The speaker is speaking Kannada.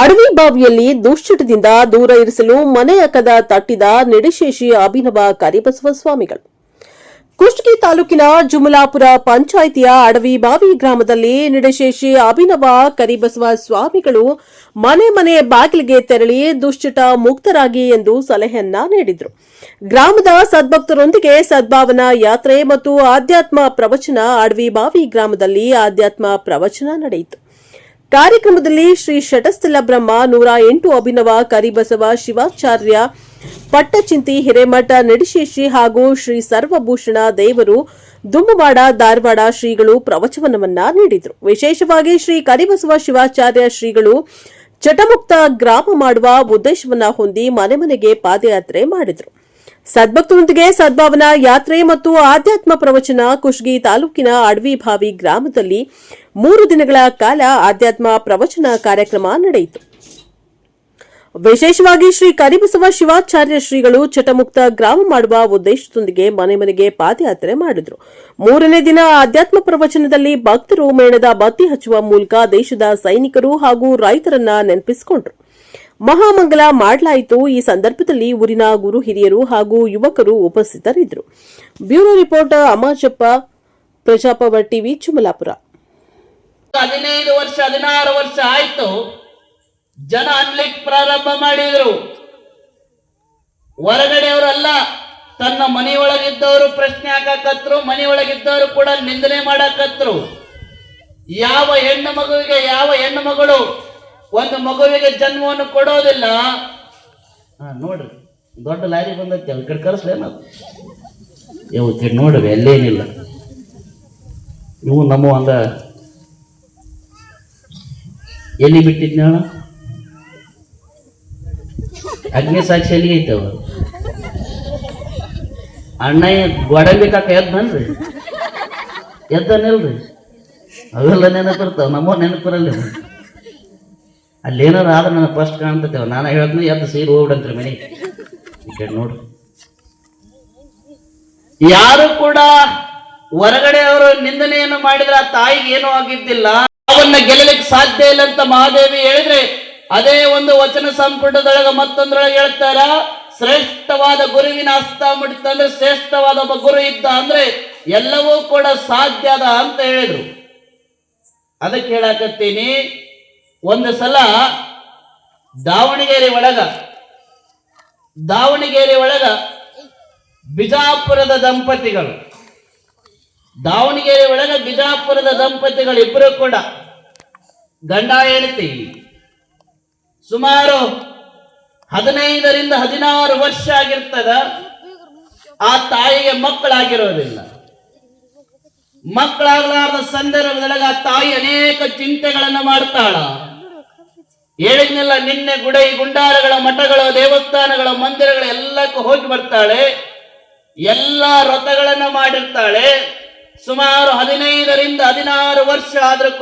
ಅಡವಿ ಬಾವಿಯಲ್ಲಿ ದುಶ್ಚಟದಿಂದ ದೂರ ಇರಿಸಲು ಮನೆಯ ಕದ ತಟ್ಟಿದ ನಿಡಶೇಷಿ ಅಭಿನವ ಕರಿಬಸವ ಸ್ವಾಮಿಗಳು. ಕುಷ್ಟಗಿ ತಾಲೂಕಿನ ಜುಮಲಾಪುರ ಪಂಚಾಯಿತಿಯ ಅಡವಿ ಬಾವಿ ಗ್ರಾಮದಲ್ಲಿ ನಿಡಶೇಷಿ ಅಭಿನವ ಕರಿಬಸವ ಸ್ವಾಮಿಗಳು ಮನೆ ಮನೆ ಬಾಗಿಲಿಗೆ ತೆರಳಿ ದುಶ್ಚಟ ಮುಕ್ತರಾಗಿ ಎಂದು ಸಲಹೆಯನ್ನ ನೀಡಿದರು. ಗ್ರಾಮದ ಸದ್ಭಕ್ತರೊಂದಿಗೆ ಸದ್ಭಾವನಾ ಯಾತ್ರೆ ಮತ್ತು ಆಧ್ಯಾತ್ಮ ಪ್ರವಚನ ಅಡವಿ ಬಾವಿ ಗ್ರಾಮದಲ್ಲಿ ಆಧ್ಯಾತ್ಮ ಪ್ರವಚನ ನಡೆಯಿತು. ಕಾರ್ಯಕ್ರಮದಲ್ಲಿ ಶ್ರೀ ಷಟಸ್ಥಲ ಬ್ರಹ್ಮ ನೂರ ಎಂಟು ಅಭಿನವ ಕರಿಬಸವ ಶಿವಾಚಾರ್ಯ, ಪಟ್ಟಚಿಂತಿ ಹಿರೇಮಠ ನಡಿಶೇಷಿ ಹಾಗೂ ಶ್ರೀ ಸರ್ವಭೂಷಣ ದೇವರು ದುಮ್ಮವಾಡ ಧಾರವಾಡ ಶ್ರೀಗಳು ಪ್ರವಚನವನ್ನ ನೀಡಿದರು. ವಿಶೇಷವಾಗಿ ಶ್ರೀ ಕರಿಬಸವ ಶಿವಾಚಾರ್ಯ ಶ್ರೀಗಳು ಚಟಮುಕ್ತ ಗ್ರಾಮ ಮಾಡುವ ಉದ್ದೇಶವನ್ನ ಹೊಂದಿ ಮನೆ ಮನೆಗೆ ಪಾದಯಾತ್ರೆ ಮಾಡಿದರು. ಸದ್ಭಕ್ತರೊಂದಿಗೆ ಸದ್ಭಾವನಾ ಯಾತ್ರೆ ಮತ್ತು ಆಧ್ಯಾತ್ಮ ಪ್ರವಚನ ಕುಷ್ಟಗಿ ತಾಲೂಕಿನ ಅಡವಿ ಭಾವಿ ಗ್ರಾಮದಲ್ಲಿ ಮೂರು ದಿನಗಳ ಕಾಲ ಆಧ್ಯಾತ್ಮ ಪ್ರವಚನ ಕಾರ್ಯಕ್ರಮ ನಡೆಯಿತು. ವಿಶೇಷವಾಗಿ ಶ್ರೀ ಕರಿಬಸವ ಶಿವಾಚಾರ್ಯ ಶ್ರೀಗಳು ಚಟಮುಕ್ತ ಗ್ರಾಮ ಮಾಡುವ ಉದ್ದೇಶದೊಂದಿಗೆ ಮನೆ ಮನೆಗೆ ಪಾದಯಾತ್ರೆ ಮಾಡಿದರು. ಮೂರನೇ ದಿನ ಆಧ್ಯಾತ್ಮ ಪ್ರವಚನದಲ್ಲಿ ಭಕ್ತರು ಮೇಣದ ಬತ್ತಿ ಹಚ್ಚುವ ಮೂಲಕ ದೇಶದ ಸೈನಿಕರು ಹಾಗೂ ರೈತರನ್ನ ನೆನಪಿಸಿಕೊಂಡರು. ಮಹಾಮಂಗಲ ಮಾಡಲಾಯಿತು. ಈ ಸಂದರ್ಭದಲ್ಲಿ ಊರಿನ ಗುರು ಹಿರಿಯರು ಹಾಗೂ ಯುವಕರು ಉಪಸ್ಥಿತರಿದ್ದರು. ಬ್ಯೂರೋ ರಿಪೋರ್ಟ್, ಅಮಾಜಪ್ಪ, ಪ್ರಜಾಪವ ಟಿವಿ ಚುಮಲಾಪುರ ಹದಿನೈದು ವರ್ಷ, ಹದಿನಾರು ವರ್ಷ ಆಯ್ತು. ಜನ ಅನ್ಲಿಕ್ ಪ್ರಾರಂಭ ಮಾಡಿದ್ರು. ಹೊರಗಡೆಯವರಲ್ಲ, ತನ್ನ ಮನೆಯೊಳಗಿದ್ದವರು ಪ್ರಶ್ನೆ ಹಾಕಕತ್ರು, ಮನೆಯೊಳಗಿದ್ದವರು ಕೂಡ ನಿಂದನೆ ಮಾಡಕತ್ರು. ಯಾವ ಹೆಣ್ಣು ಮಗುವಿಗೆ ಯಾವ ಹೆಣ್ಣು ಮಗಳು ಒಂದು ಮಗುವಿಗೆ ಜನ್ಮವನ್ನು ಕೊಡೋದಿಲ್ಲ. ಹಾ ನೋಡ್ರಿ ದೊಡ್ಡ ಲಾರಿ ಬಂದೈತಿ ಈ ಕಡೆ ಕರೆಸ್ಲೇನ ಯಾವತ್ತೆ ನೋಡ್ರಿ ಎಲ್ಲೇನಿಲ್ಲ ಇವು ನಮ್ಮ ಅಂದ ಎಲ್ಲಿ ಬಿಟ್ಟಿದ್ನ ಅಗ್ನಿ ಸಾಕ್ಷಿ ಎಲ್ಲಿ ಐತೆ ಅವ ಅಣ್ಣ ಗೋಡಂಬಿ ಕಾಕ ಎದ್ದನ್ರಿ ಎದ್ದನಿಲ್ರಿ ಅವೆಲ್ಲ ನೆನಪಿರ್ತಾವ, ನಮ್ಮ ನೆನಪಿರಲ್ಲ ಅಲ್ಲಿ ಏನಾರ ಆದ್ರೆ ನನಗೆ ಫಸ್ಟ್ ಕಾಣ್ತೈತೆ ನಾನು ಹೇಳ್ತೀನಿ, ಎದ್ದು ಸೀರೆ ಹೋಗ್ಬಿಡಂತ್ರಿ ಮನೆ ನೋಡ್ರಿ. ಯಾರು ಕೂಡ ಹೊರಗಡೆ ಅವರು ನಿಂದನೆಯನ್ನು ಮಾಡಿದ್ರೆ ಆ ತಾಯಿಗೆ ಏನೂ ಆಗಿದ್ದಿಲ್ಲ. ಅವನ್ನ ಗೆಲ್ಲಲಿಕ್ಕೆ ಸಾಧ್ಯ ಇಲ್ಲ ಅಂತ ಮಹಾದೇವಿ ಹೇಳಿದ್ರೆ, ಅದೇ ಒಂದು ವಚನ ಸಂಪುಟದೊಳಗ ಮತ್ತೊಂದ್ರೊಳಗೆ ಹೇಳ್ತಾರ, ಶ್ರೇಷ್ಠವಾದ ಗುರುವಿನ ಹಸ್ತ ಅಂದ್ರೆ ಶ್ರೇಷ್ಠವಾದ ಒಬ್ಬ ಗುರು ಇದ್ದ ಅಂದ್ರೆ ಎಲ್ಲವೂ ಕೂಡ ಸಾಧ್ಯದ ಅಂತ ಹೇಳಿದ್ರು. ಅದಕ್ಕೆ ಹೇಳಕತ್ತೀನಿ ಒಂದು ಸಲ ದಾವಣಗೆರೆ ಒಳಗ ದಾವಣಗೆರೆ ಒಳಗ ಬಿಜಾಪುರದ ದಂಪತಿಗಳು, ದಾವಣಗೆರೆ ಒಳಗ ಬಿಜಾಪುರದ ದಂಪತಿಗಳು ಇಬ್ಬರು ಕೂಡ ಗಂಡ ಹೆಂಡತಿ. ಸುಮಾರು ಹದಿನೈದರಿಂದ ಹದಿನಾರು ವರ್ಷ ಆಗಿರ್ತದ, ಆ ತಾಯಿಗೆ ಮಕ್ಕಳಾಗಿರೋದಿಲ್ಲ. ಮಕ್ಕಳಾಗಲಾರದ ಸಂದರ್ಭದೊಳಗೆ ಆ ತಾಯಿ ಅನೇಕ ಚಿಂತೆಗಳನ್ನು ಮಾಡ್ತಾಳ. ಹೇಳಿದ್ನೆಲ್ಲ ನಿನ್ನೆ ಗುಡೈ ಗುಂಡಾರಗಳ ಮಠಗಳು, ದೇವಸ್ಥಾನಗಳ ಮಂದಿರಗಳ ಎಲ್ಲಕ್ಕೂ ಹೋಗಿ ಬರ್ತಾಳೆ. ಎಲ್ಲ ವ್ರತಗಳನ್ನ ಮಾಡಿರ್ತಾಳೆ. ಸುಮಾರು ಹದಿನೈದರಿಂದ ಹದಿನಾರು ವರ್ಷ ಆದ್ರೂ